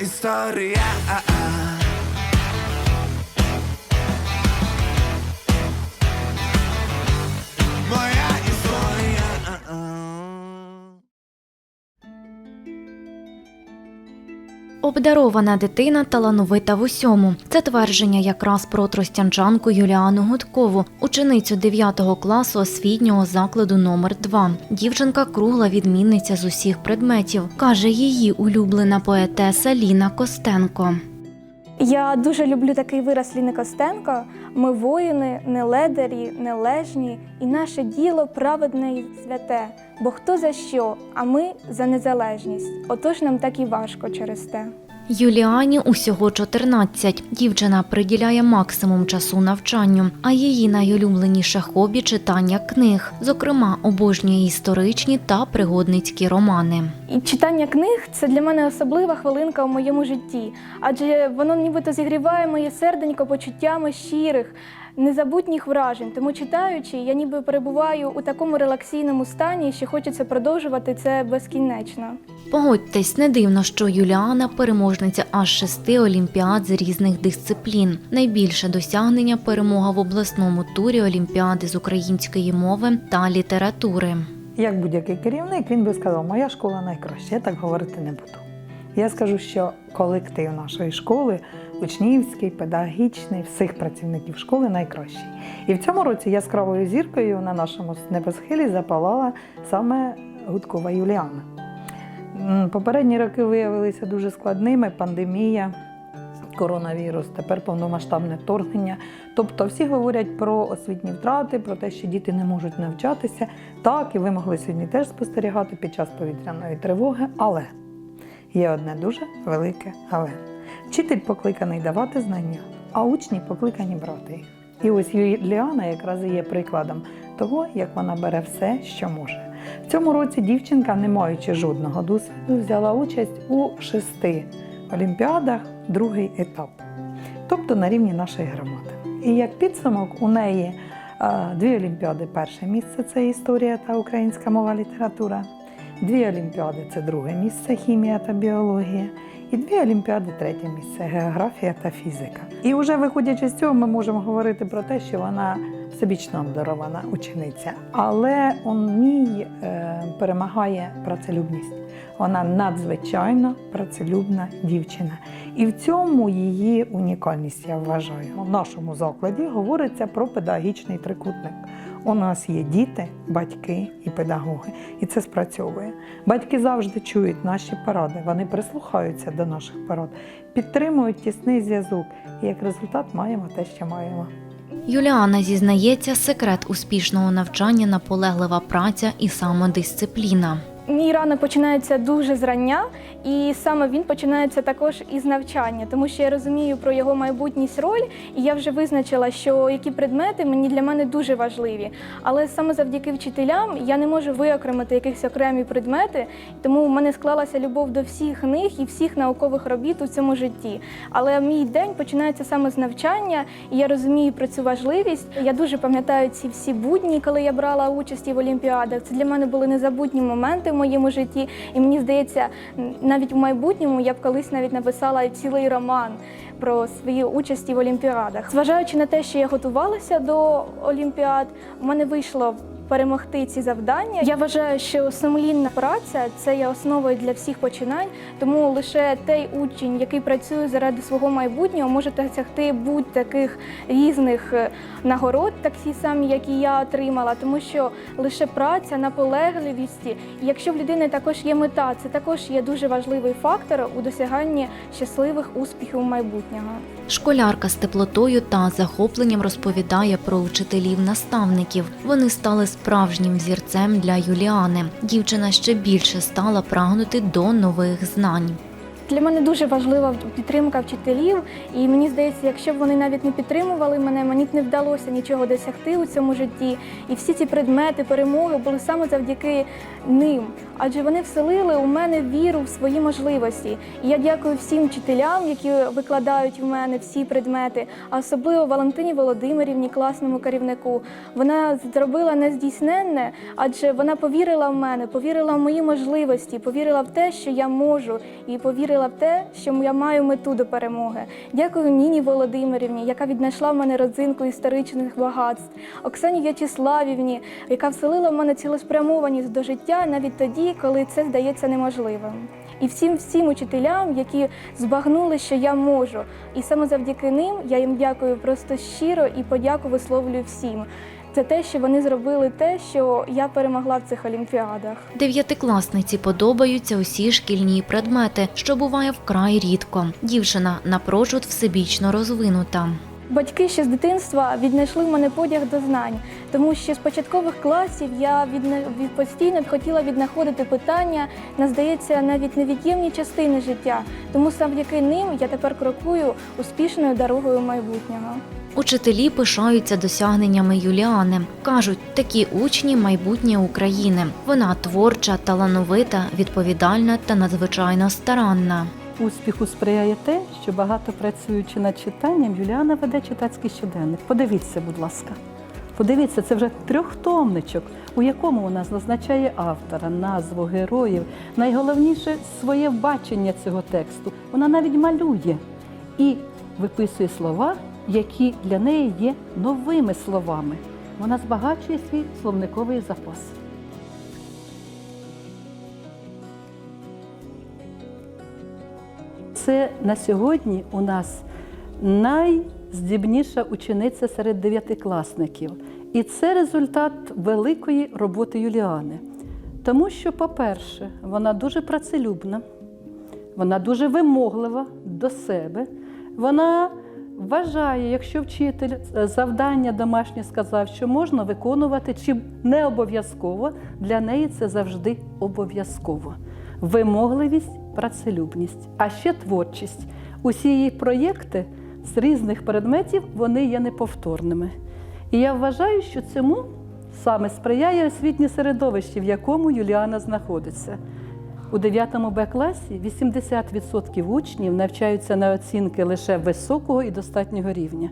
історія. Обдарована дитина талановита в усьому. Це твердження якраз про тростянчанку Юліану Гудкову, ученицю 9 класу освітнього закладу номер 2 Дівчинка кругла відмінниця з усіх предметів, каже її улюблена поетеса Ліна Костенко. Я дуже люблю такий вираз Ліни Костенко. Ми воїни, не ледарі, нележні, і наше діло праведне і святе. Бо хто за що, а ми за незалежність. Отож нам так і важко через те. Юліані усього 14. Дівчина приділяє максимум часу навчанню, а її найулюбленіше хобі читання книг, зокрема обожнює історичні та пригодницькі романи. І читання книг це для мене особлива хвилинка у моєму житті, адже воно нібито зігріває моє серденько почуттями щирих, незабутніх вражень. Тому читаючи, я ніби перебуваю у такому релаксійному стані, що хочеться продовжувати це безкінечно. Погодьтесь, не дивно, що Юліана переможниця аж шести олімпіад з різних дисциплін. Найбільше досягнення перемога в обласному турі олімпіади з української мови та літератури. Як будь-який керівник, він би сказав, моя школа найкраща, я так говорити не буду. Я скажу, що колектив нашої школи, учнівський, педагогічний, всіх працівників школи найкращий. І в цьому році яскравою зіркою на нашому небосхилі запалала саме Гудкова Юліана. Попередні роки виявилися дуже складними: пандемія, коронавірус, тепер повномасштабне вторгнення. Тобто всі говорять про освітні втрати, про те, що діти не можуть навчатися. Так, і ви могли сьогодні теж спостерігати під час повітряної тривоги, але є одне дуже велике але. Вчитель покликаний давати знання, а учні покликані брати їх. І ось Юліана якраз і є прикладом того, як вона бере все, що може. В цьому році дівчинка, не маючи жодного досвіду, взяла участь у шести олімпіадах, другий етап, тобто на рівні нашої громади. І як підсумок, у неї дві олімпіади перше місце це історія та українська мова література. Дві олімпіади це друге місце хімія та біологія. І дві олімпіади третє місце географія та фізика. І вже виходячи з цього, ми можемо говорити про те, що вона всебічно обдарована учениця, але у ній е, перемагає працелюбність. Вона надзвичайно працелюбна дівчина. І в цьому її унікальність, я вважаю. У нашому закладі говориться про педагогічний трикутник. У нас є діти, батьки і педагоги, і це спрацьовує. Батьки завжди чують наші поради, вони прислухаються до наших порад, підтримують тісний зв'язок, і як результат маємо те, що маємо. Юліана зізнається, секрет успішного навчання наполеглива праця і самодисципліна. Мій ранок починається дуже зрання, і саме він починається також із навчання, тому що я розумію про його майбутність роль, і я вже визначила, що які предмети мені для мене дуже важливі. Але саме завдяки вчителям я не можу виокремити якісь окремі предмети, тому в мене склалася любов до всіх них і всіх наукових робіт у цьому житті. Але мій день починається саме з навчання, і я розумію про цю важливість. Я дуже пам'ятаю ці всі будні, коли я брала участь в олімпіадах. Це для мене були незабутні моменти моєму житті. І мені здається, навіть в майбутньому я б колись навіть написала цілий роман про свої участі в олімпіадах. Зважаючи на те, що я готувалася до олімпіад, у мене вийшло. Перемогти ці завдання. Я вважаю, що сумлінна праця це є основою для всіх починань, тому лише той учень, який працює заради свого майбутнього, може досягти будь-таких різних е, нагород, такі самі, як і я отримала, тому що лише праця, наполегливість, і якщо в людини також є мета, це також є дуже важливий фактор у досяганні щасливих успіхів майбутнього. Школярка з теплотою та захопленням розповідає про вчителів-наставників. Вони стали справжнім взірцем для Юліани. Дівчина ще більше стала прагнути до нових знань. Для мене дуже важлива підтримка вчителів, і мені здається, якщо б вони навіть не підтримували мене, мені б не вдалося нічого досягти у цьому житті. І всі ці предмети, перемоги були саме завдяки ним. Адже вони вселили у мене віру в свої можливості. І я дякую всім вчителям, які викладають в мене всі предмети, а особливо Валентині Володимирівні, класному керівнику. Вона зробила нездійсненне, адже вона повірила в мене, повірила в мої можливості, повірила в те, що я можу, і повірила вірила в те, що я маю мету до перемоги. Дякую Ніні Володимирівні, яка віднайшла в мене родзинку історичних багатств, Оксані В'ячеславівні, яка вселила в мене цілеспрямованість до життя навіть тоді, коли це здається неможливим. І всім всім учителям, які збагнули, що я можу. І саме завдяки ним я їм дякую просто щиро і подяку висловлюю всім. Це те, що вони зробили те, що я перемогла в цих олімпіадах. Дев'ятикласниці подобаються усі шкільні предмети, що буває вкрай рідко. Дівчина напрочуд всебічно розвинута. Батьки ще з дитинства віднайшли в мене подяг до знань, тому що з початкових класів я відна... від- постійно хотіла віднаходити питання на здається навіть невід'ємні частини життя. Тому завдяки ним я тепер крокую успішною дорогою майбутнього. Учителі пишаються досягненнями Юліани. кажуть, такі учні майбутнє України. Вона творча, талановита, відповідальна та надзвичайно старанна. Успіху сприяє те, що багато працюючи над читанням, Юліана веде читацький щоденник. Подивіться, будь ласка. Подивіться, це вже трьохтомничок, у якому вона зазначає автора, назву героїв, найголовніше своє бачення цього тексту. Вона навіть малює і виписує слова, які для неї є новими словами. Вона збагачує свій словниковий запас. Це на сьогодні у нас найздібніша учениця серед дев'ятикласників. І це результат великої роботи Юліани. Тому що, по-перше, вона дуже працелюбна, вона дуже вимоглива до себе. Вона вважає, якщо вчитель е, завдання домашнє сказав, що можна виконувати, чи не обов'язково, для неї це завжди обов'язково. Вимогливість, працелюбність, а ще творчість. Усі її проєкти з різних предметів вони є неповторними. І я вважаю, що цьому саме сприяє освітнє середовище, в якому Юліана знаходиться. У 9 Б класі 80% учнів навчаються на оцінки лише високого і достатнього рівня.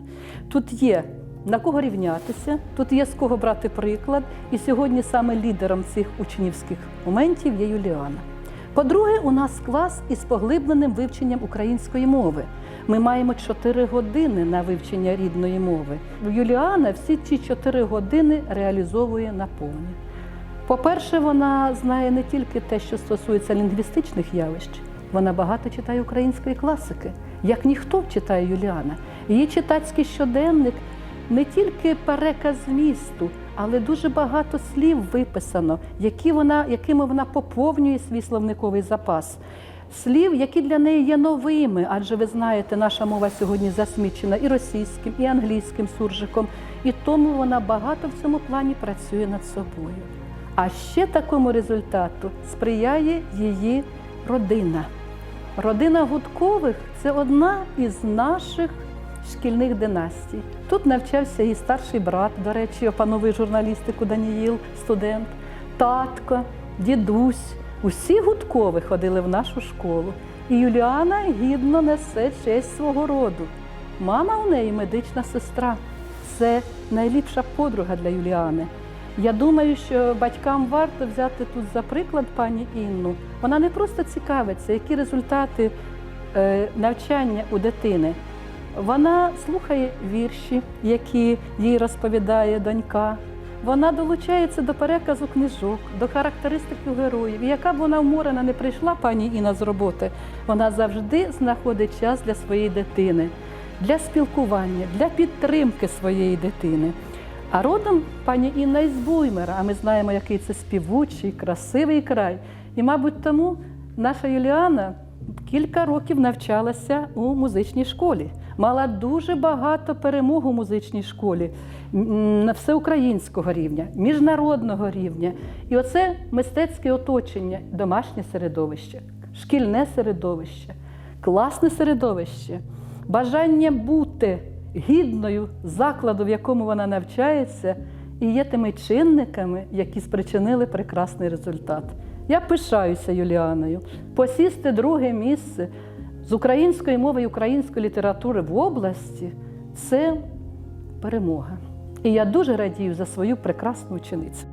Тут є на кого рівнятися, тут є з кого брати приклад, і сьогодні саме лідером цих учнівських моментів є Юліана. По-друге, у нас клас із поглибленим вивченням української мови. Ми маємо 4 години на вивчення рідної мови. Юліана всі ці 4 години реалізовує наповні. По-перше, вона знає не тільки те, що стосується лінгвістичних явищ, вона багато читає української класики, як ніхто читає Юліана. Її читацький щоденник не тільки переказ змісту, але дуже багато слів виписано, які вона, якими вона поповнює свій словниковий запас. Слів, які для неї є новими, адже ви знаєте, наша мова сьогодні засмічена і російським, і англійським суржиком, і тому вона багато в цьому плані працює над собою. А ще такому результату сприяє її родина. Родина Гудкових це одна із наших шкільних династій. Тут навчався її старший брат, до речі, опановує журналістику Даніїл, студент, татко, дідусь. Усі Гудкови ходили в нашу школу. І Юліана гідно несе честь свого роду. Мама у неї медична сестра. Це найліпша подруга для Юліани. Я думаю, що батькам варто взяти тут за приклад пані Інну. Вона не просто цікавиться, які результати е, навчання у дитини. Вона слухає вірші, які їй розповідає донька. Вона долучається до переказу книжок, до характеристик героїв. І яка б вона вморена не прийшла, пані Інна з роботи, вона завжди знаходить час для своєї дитини, для спілкування, для підтримки своєї дитини. А родом пані Інна із Буймера, а ми знаємо, який це співучий, красивий край. І, мабуть, тому наша Юліана кілька років навчалася у музичній школі. Мала дуже багато перемог у музичній школі всеукраїнського рівня, міжнародного рівня. І оце мистецьке оточення, домашнє середовище, шкільне середовище, класне середовище, бажання бути гідною закладу, в якому вона навчається, і є тими чинниками, які спричинили прекрасний результат. Я пишаюся Юліаною. Посісти друге місце з української мови і української літератури в області це перемога. І я дуже радію за свою прекрасну ученицю.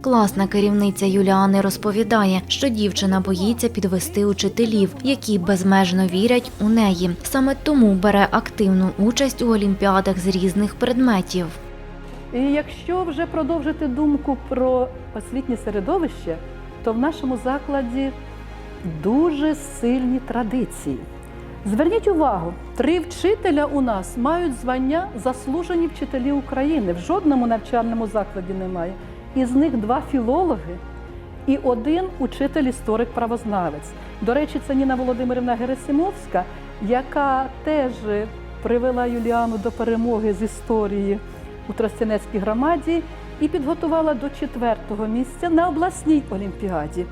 Класна керівниця Юліани розповідає, що дівчина боїться підвести учителів, які безмежно вірять у неї. Саме тому бере активну участь у олімпіадах з різних предметів. І якщо вже продовжити думку про освітнє середовище, то в нашому закладі дуже сильні традиції. Зверніть увагу, три вчителя у нас мають звання заслужені вчителі України. В жодному навчальному закладі немає. Із них два філологи і один учитель історик-правознавець. До речі, це Ніна Володимирівна Герасимовська, яка теж привела Юліану до перемоги з історії у Тростянецькій громаді і підготувала до четвертого місця на обласній олімпіаді.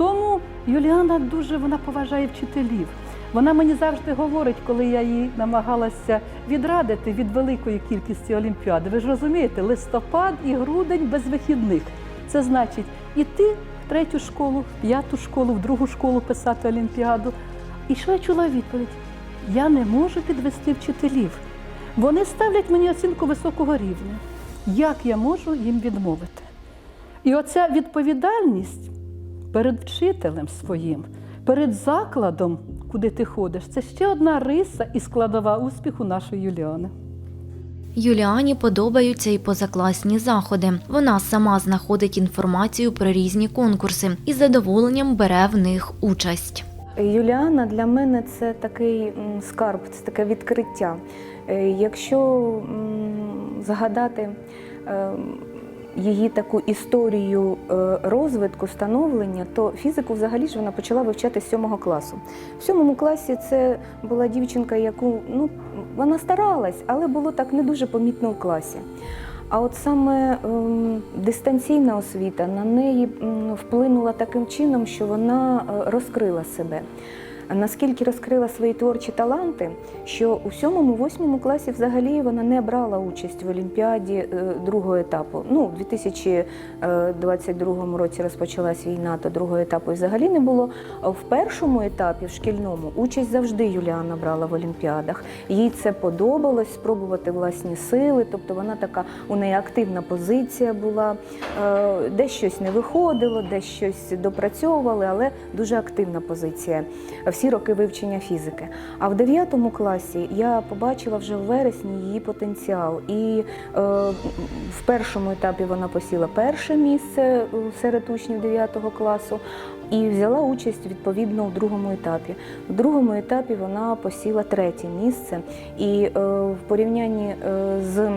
Тому Юліана дуже вона поважає вчителів. Вона мені завжди говорить, коли я їй намагалася відрадити від великої кількості олімпіади. Ви ж розумієте, листопад і грудень без вихідних. Це значить іти в третю школу, в п'яту школу, в другу школу писати олімпіаду. І що я чула відповідь? Я не можу підвести вчителів. Вони ставлять мені оцінку високого рівня. Як я можу їм відмовити? І оця відповідальність перед вчителем своїм, перед закладом, куди ти ходиш, це ще одна риса і складова успіху нашої Юліани. Юліані подобаються і позакласні заходи. Вона сама знаходить інформацію про різні конкурси і з задоволенням бере в них участь. Юліана для мене це такий скарб, це таке відкриття. Е, Якщо згадати е, її таку історію е, розвитку, становлення, то фізику взагалі ж вона почала вивчати з сьомого класу. В сьомому класі це була дівчинка, яку ну вона старалась, але було так не дуже помітно в класі. А от саме ем, дистанційна освіта на неї м, вплинула таким чином, що вона е, розкрила себе. Наскільки розкрила свої творчі таланти, що у сьомому-восьмому класі взагалі вона не брала участь в Олімпіаді е, другого етапу. Ну, у 2022 році розпочалась війна, то другого етапу взагалі не було. В першому етапі, в шкільному, участь завжди Юліана брала в Олімпіадах. Їй це подобалось спробувати власні сили. Тобто вона така, у неї активна позиція була, Е, десь щось не виходило, десь щось допрацьовували, але дуже активна позиція всі роки вивчення фізики. А в 9 класі я побачила вже в вересні її потенціал. І е, в першому етапі вона посіла перше місце е, серед учнів 9 класу. І взяла участь відповідно у другому етапі. У другому етапі вона посіла третє місце, і е, в порівнянні е, з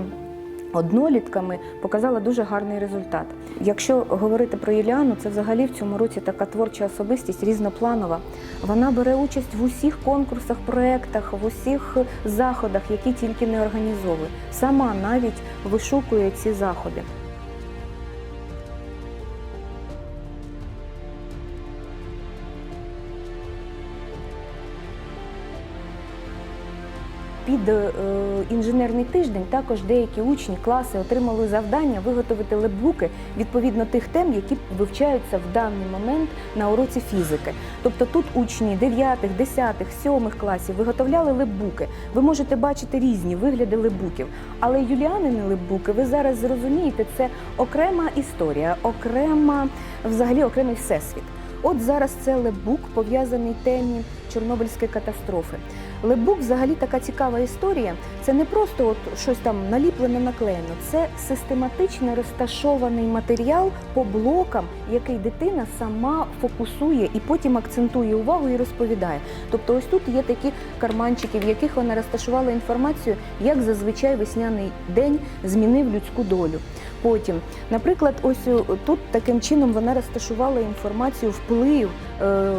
однолітками показала дуже гарний результат. Якщо говорити про Юліану, це взагалі в цьому році така творча особистість різнопланова. Вона бере участь в усіх конкурсах, проєктах, в усіх заходах, які тільки не організовує. Сама навіть вишукує ці заходи. Під е, інженерний тиждень також деякі учні класи отримали завдання виготовити лепбуки відповідно тих тем, які вивчаються в даний момент на уроці фізики. Тобто тут учні 9, 10, 7 класів виготовляли лепбуки. Ви можете бачити різні вигляди лепбуків. Але юліанини лепбуки, ви зараз зрозумієте, це окрема історія, окрема, взагалі окремий всесвіт. От зараз це лепбук пов'язаний темі Чорнобильської катастрофи. Лепбук взагалі така цікава історія. Це не просто от щось там наліплене, наклеєно. Це систематично розташований матеріал по блокам, який дитина сама фокусує і потім акцентує увагу і розповідає. Тобто, ось тут є такі карманчики, в яких вона розташувала інформацію, як зазвичай весняний день змінив людську долю. Потім, наприклад, ось тут таким чином вона розташувала інформацію вплив. Е,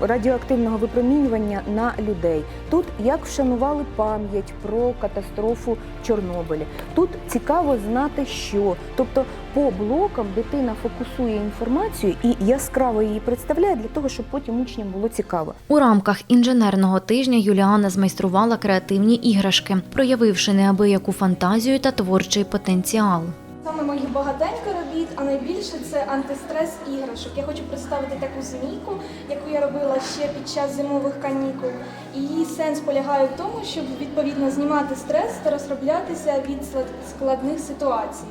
радіоактивного випромінювання на людей. Тут як вшанували пам'ять про катастрофу в Чорнобилі. Тут цікаво знати, що. Тобто по блокам дитина фокусує інформацію і яскраво її представляє для того, щоб потім учням було цікаво. У рамках інженерного тижня Юліана змайструвала креативні іграшки, проявивши неабияку фантазію та творчий потенціал. Саме моїх багатенько робіт, а найбільше це антистрес іграшок. Я хочу представити таку змійку, яку я робила ще під час зимових канікул. Її сенс полягає в тому, щоб відповідно знімати стрес та розроблятися від складних ситуацій.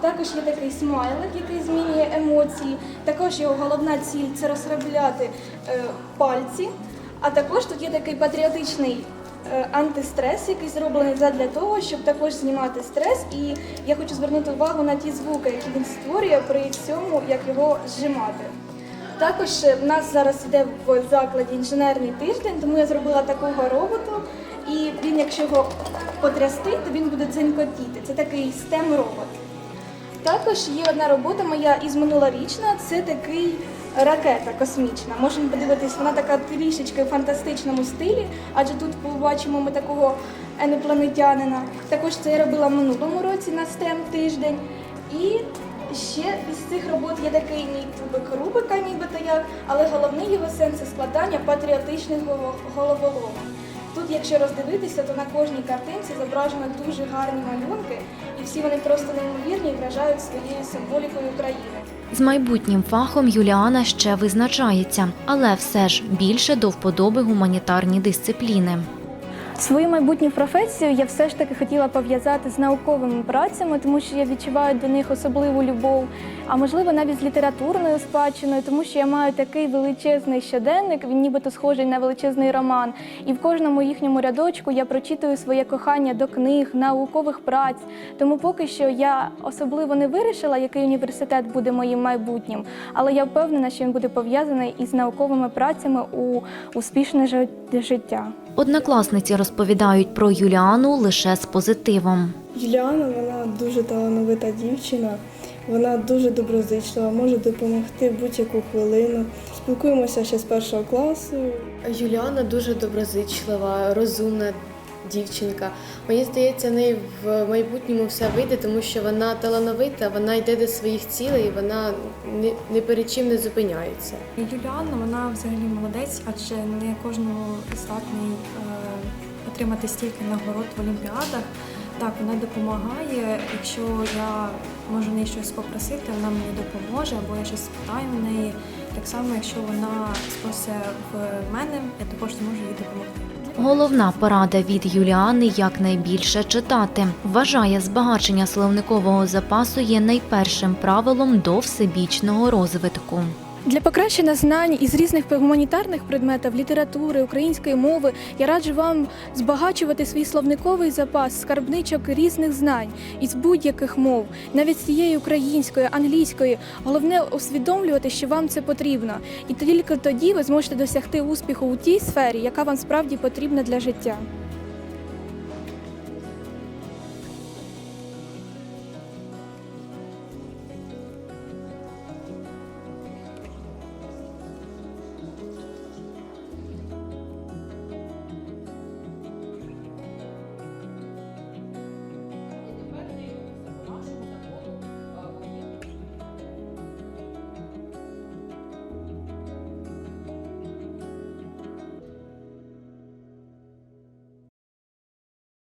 Також є такий смайлик, який змінює емоції. Також його головна ціль це розслабляти е, пальці. А також тут є такий патріотичний антистрес, який зроблений для того, щоб також знімати стрес. І я хочу звернути увагу на ті звуки, які він створює при цьому, як його зжимати. Також е, в нас зараз йде в закладі інженерний тиждень, тому я зробила такого роботу. І він, якщо його потрясти, то він буде дзенькотіти. Це такий STEM робот. Також є одна робота моя із минулорічна, це такий ракета космічна. Можемо подивитись, вона така трішечки в фантастичному стилі, адже тут побачимо ми такого інопланетянина. Також це я робила в минулому році на STEM тиждень. І ще із цих робот є такий мій кубик Рубика, нібито як, але головний його сенс це складання патріотичного головолому. Тут, якщо роздивитися, то на кожній картинці зображено дуже гарні малюнки, і всі вони просто неймовірні і вражають своєю символікою України. З майбутнім фахом Юліана ще визначається, але все ж більше до вподоби гуманітарні дисципліни. Свою майбутню професію я все ж таки хотіла пов'язати з науковими працями, тому що я відчуваю до них особливу любов, а можливо навіть з літературною спадщиною, тому що я маю такий величезний щоденник, він нібито схожий на величезний роман. І в кожному їхньому рядочку я прочитую своє кохання до книг, наукових праць. Тому поки що я особливо не вирішила, який університет буде моїм майбутнім, але я впевнена, що він буде пов'язаний із науковими працями у успішне жи- життя. Однокласниці розповідають про Юліану лише з позитивом. Юліана вона дуже талановита дівчина, вона дуже доброзичлива, може допомогти будь-яку хвилину. Спілкуємося ще з першого класу. Юліана дуже доброзичлива, розумна дівчинка. Мені здається, в неї в майбутньому все вийде, тому що вона талановита, вона йде до своїх цілей, вона ні, ні перед чим не зупиняється. Юліанна, вона взагалі молодець, адже не кожного здатний е, отримати стільки нагород в олімпіадах. Так, вона допомагає. Якщо я можу в неї щось попросити, вона мені допоможе, або я щось спитаю в неї. Так само, якщо вона спросить в мене, я також зможу їй допомогти. Головна порада від Юліани якнайбільше читати. Вважає, збагачення словникового запасу є найпершим правилом до всебічного розвитку. Для покращення знань із різних гуманітарних предметів, літератури, української мови я раджу вам збагачувати свій словниковий запас скарбничок різних знань із будь-яких мов, навіть з цієї української, англійської. Головне усвідомлювати, що вам це потрібно, і тільки тоді ви зможете досягти успіху у тій сфері, яка вам справді потрібна для життя.